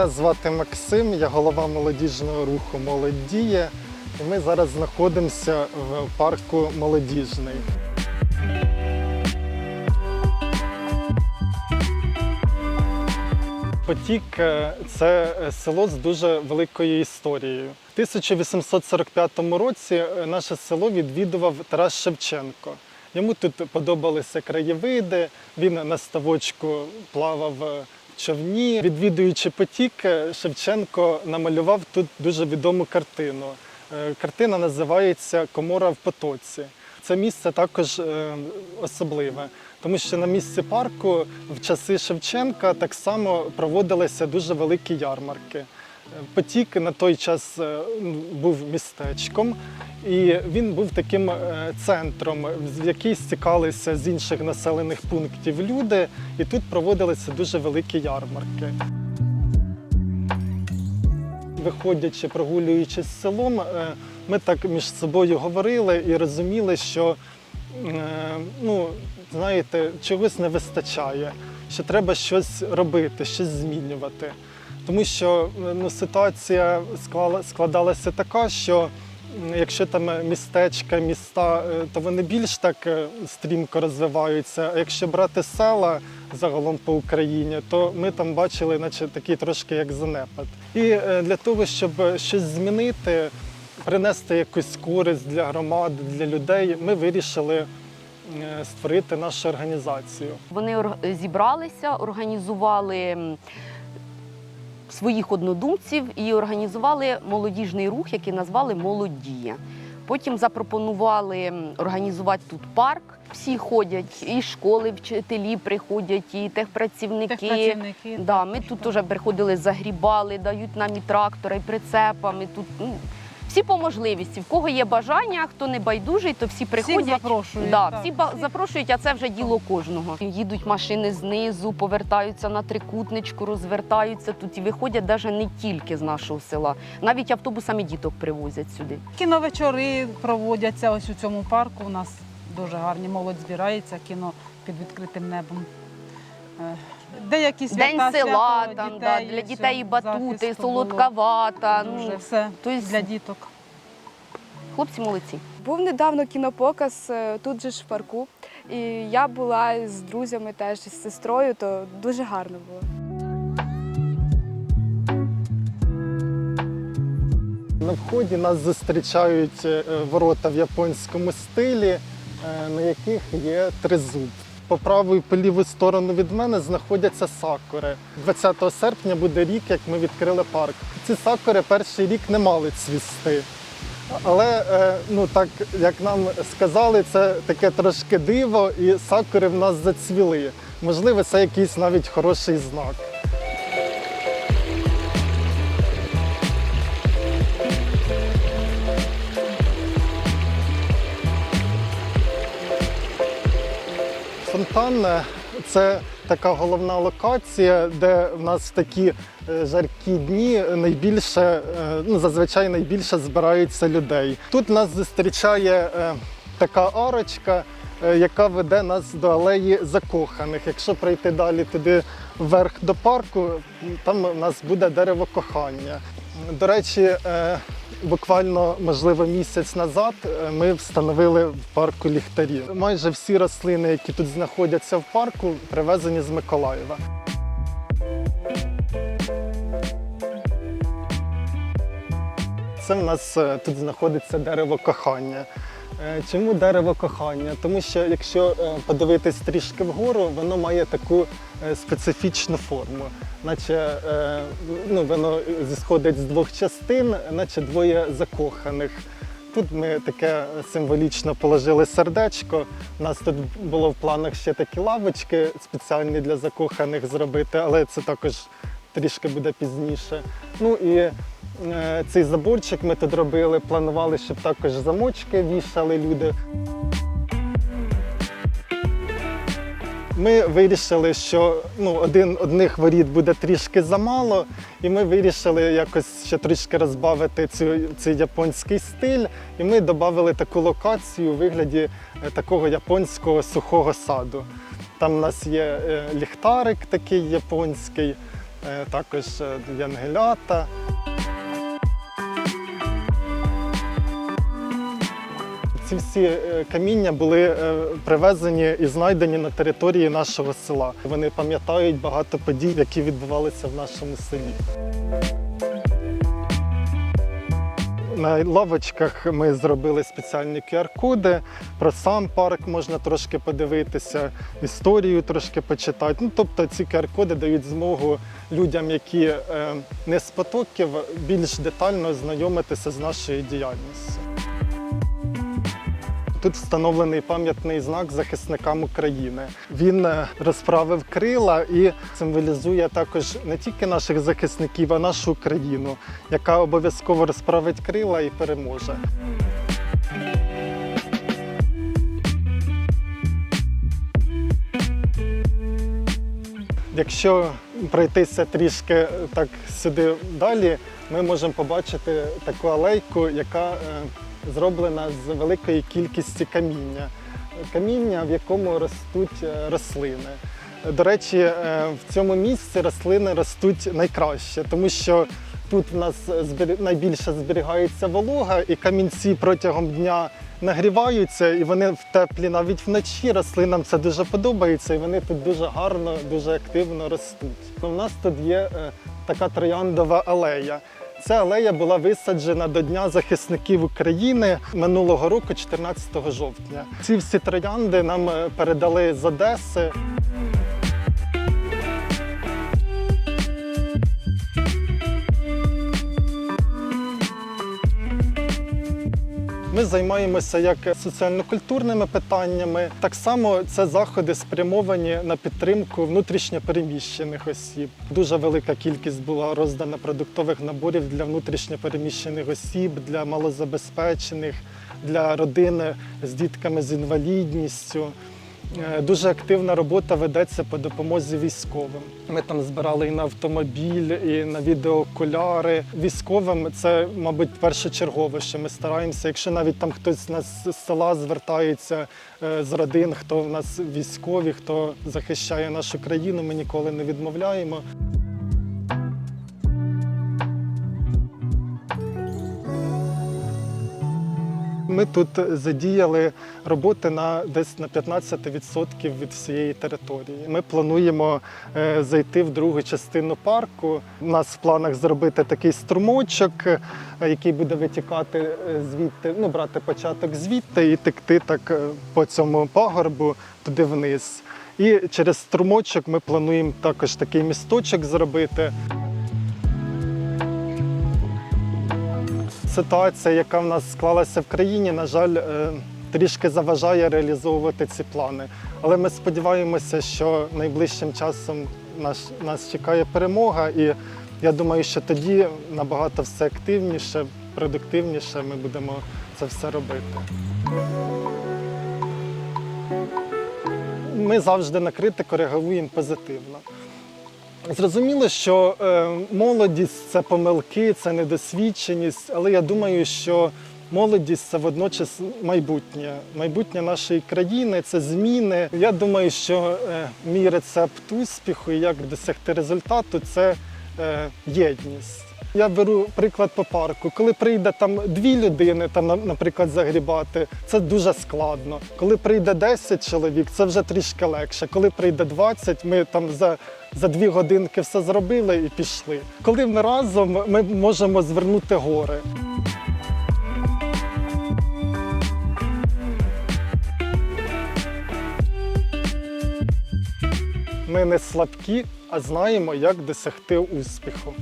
Мене звати Максим, я голова молодіжного руху Молодь діє. І ми зараз знаходимося в парку Молодіжний. Потік це село з дуже великою історією. У 1845 році наше село відвідував Тарас Шевченко. Йому тут подобалися краєвиди, він на ставочку плавав човні. Відвідуючи потік, е, Шевченко намалював тут дуже відому картину. Е, Картина називається Комора в потоці. Це місце також е, особливе, тому що на місці парку в часи Шевченка так само проводилися дуже великі ярмарки. Потік на той час е, був містечком, і він був таким е, центром, в який стікалися з інших населених пунктів люди, і тут проводилися дуже великі ярмарки. Виходячи, прогулюючись селом, е, ми так між собою говорили і розуміли, що ну, знаєте, чогось не вистачає, що треба щось робити, щось змінювати. Тому що е, ну, ситуація складалася така, що якщо там містечка, міста, е, то вони більш так е, стрімко розвиваються. А якщо брати села загалом по Україні, то ми там бачили, наче такий трошки як занепад. І е, для того, щоб щось змінити, принести якусь користь для громад, для людей, ми вирішили е, створити нашу організацію. Вони зібралися, організували своїх однодумців і організували молодіжний рух, який назвали Молодія. Потім запропонували організувати тут парк. Всі ходять, і школи, вчителі приходять, і техпрацівники. Техпрацівники. Да, ми тут теж приходили, загрібали, дають нам і трактори, і прицепами. Тут ну, всі по можливості. В кого є бажання, хто не байдужий, то всі приходять. Всіх запрошують. Да, так. всі запрошують, а це вже діло кожного. Їдуть машини знизу, повертаються на трикутничку, розвертаються тут і виходять навіть не тільки з нашого села. Навіть автобусами діток привозять сюди. Кіновечори проводяться ось у цьому парку. У нас дуже гарні молодь збирається, кіно під відкритим небом. Деякі свята, День села, свято там, да, для дітей і батути, захисту солодка було. вата. Дуже Ну, все тобто для діток. хлопці молодці. Був недавно кінопоказ е, тут же ж в парку. І я була з друзями теж з сестрою, то дуже гарно було. На вході нас зустрічають е, ворота в японському стилі, е, на яких є тризуб. По праву і по ліву сторону від мене знаходяться сакури. 20 серпня буде рік, як ми відкрили парк. Ці сакури перший рік не мали цвісти. Але е, ну так як нам сказали, це таке трошки диво, і сакури в нас зацвіли. Можливо, це якийсь навіть хороший знак. Фонтан це така головна локація, де в нас в такі е, жаркі дні найбільше, е, ну зазвичай найбільше збираються людей. Тут нас зустрічає е, така арочка, яка веде нас до алеї закоханих. Якщо пройти далі туди вверх до парку, там у нас буде дерево кохання. До речі, буквально можливо місяць назад е, ми встановили в парку ліхтарі. Майже всі рослини, які тут знаходяться в парку, привезені з Миколаєва. Це в нас е, тут знаходиться дерево кохання. Е, Чому дерево кохання? Тому що якщо е, подивитись трішки вгору, воно має таку е, специфічну форму. Наче ну, воно зісходить з двох частин, наче двоє закоханих. Тут ми таке символічно положили сердечко. У нас тут було в планах ще такі лавочки спеціальні для закоханих зробити, але це також трішки буде пізніше. Ну і цей заборчик ми тут робили, планували, щоб також замочки вішали люди. Ми вирішили, що ну, один, одних воріт буде трішки замало, і ми вирішили якось ще трішки розбавити цю, цей японський стиль. І ми додали таку локацію у вигляді е, такого японського сухого саду. Там у нас є е, ліхтарик такий японський, е, також е, янгелята. Ці всі е, каміння були е, привезені і знайдені на території нашого села. Вони пам'ятають багато подій, які відбувалися в нашому селі. На лавочках ми зробили спеціальні QR-коди. Про сам парк можна трошки подивитися, історію трошки почитати. Ну, тобто ці QR-коди дають змогу людям, які е, не з потоків, більш детально ознайомитися з нашою діяльністю. Тут встановлений пам'ятний знак захисникам України. Він е, розправив крила і символізує також не тільки наших захисників, а нашу країну, яка обов'язково розправить крила і переможе. Якщо пройтися трішки е, так сюди далі, ми можемо побачити таку алейку, яка е, зроблена з великої кількості каміння. Каміння, в якому ростуть е, рослини. До речі, е, в цьому місці рослини ростуть найкраще, тому що тут в нас найбільше зберігається волога, і камінці протягом дня нагріваються, і вони в теплі навіть вночі. Рослинам це дуже подобається, і вони тут дуже гарно, дуже активно ростуть. У нас тут є е, така трояндова алея. Ця алея була висаджена до Дня захисників України минулого року, 14 жовтня. Ці всі троянди нам е, передали з Одеси. Ми займаємося як соціально-культурними питаннями. Так само це заходи спрямовані на підтримку внутрішньопереміщених осіб. Дуже велика кількість була роздана продуктових наборів для внутрішньопереміщених осіб, для малозабезпечених, для родин з дітками з інвалідністю. Е, Дуже активна робота ведеться по допомозі військовим. Ми там збирали і на автомобіль, і на відеоокуляри. Військовим це, мабуть, першочергове, що ми стараємося. Якщо навіть там хтось з нас з села звертається е, з родин, хто в нас військові, хто захищає нашу країну, ми ніколи не відмовляємо. Ми тут задіяли роботи на десь на 15% від всієї території. Ми плануємо е, зайти в другу частину парку. У нас в планах зробити такий струмочок, е, який буде витікати е, звідти, ну брати початок звідти і текти так по цьому пагорбу туди вниз. І через струмочок ми плануємо також такий місточок зробити. Ситуація, яка в нас склалася в країні, на жаль, е, трішки заважає реалізовувати ці плани. Але ми сподіваємося, що найближчим часом нас, нас чекає перемога, і я думаю, що тоді набагато все активніше, продуктивніше ми будемо це все робити. Ми завжди на критику реагуємо позитивно. Зрозуміло, що е, молодість це помилки, це недосвідченість, але я думаю, що молодість це водночас майбутнє. Майбутнє нашої країни це зміни. Я думаю, що е, мій рецепт успіху і як досягти результату це е, єдність. Я беру приклад по парку. Коли прийде там дві людини, там, наприклад, загрібати, це дуже складно. Коли прийде 10 чоловік, це вже трішки легше. Коли прийде 20, ми там за, за дві годинки все зробили і пішли. Коли ми разом, ми можемо звернути гори. Ми не слабкі, а знаємо, як досягти успіху.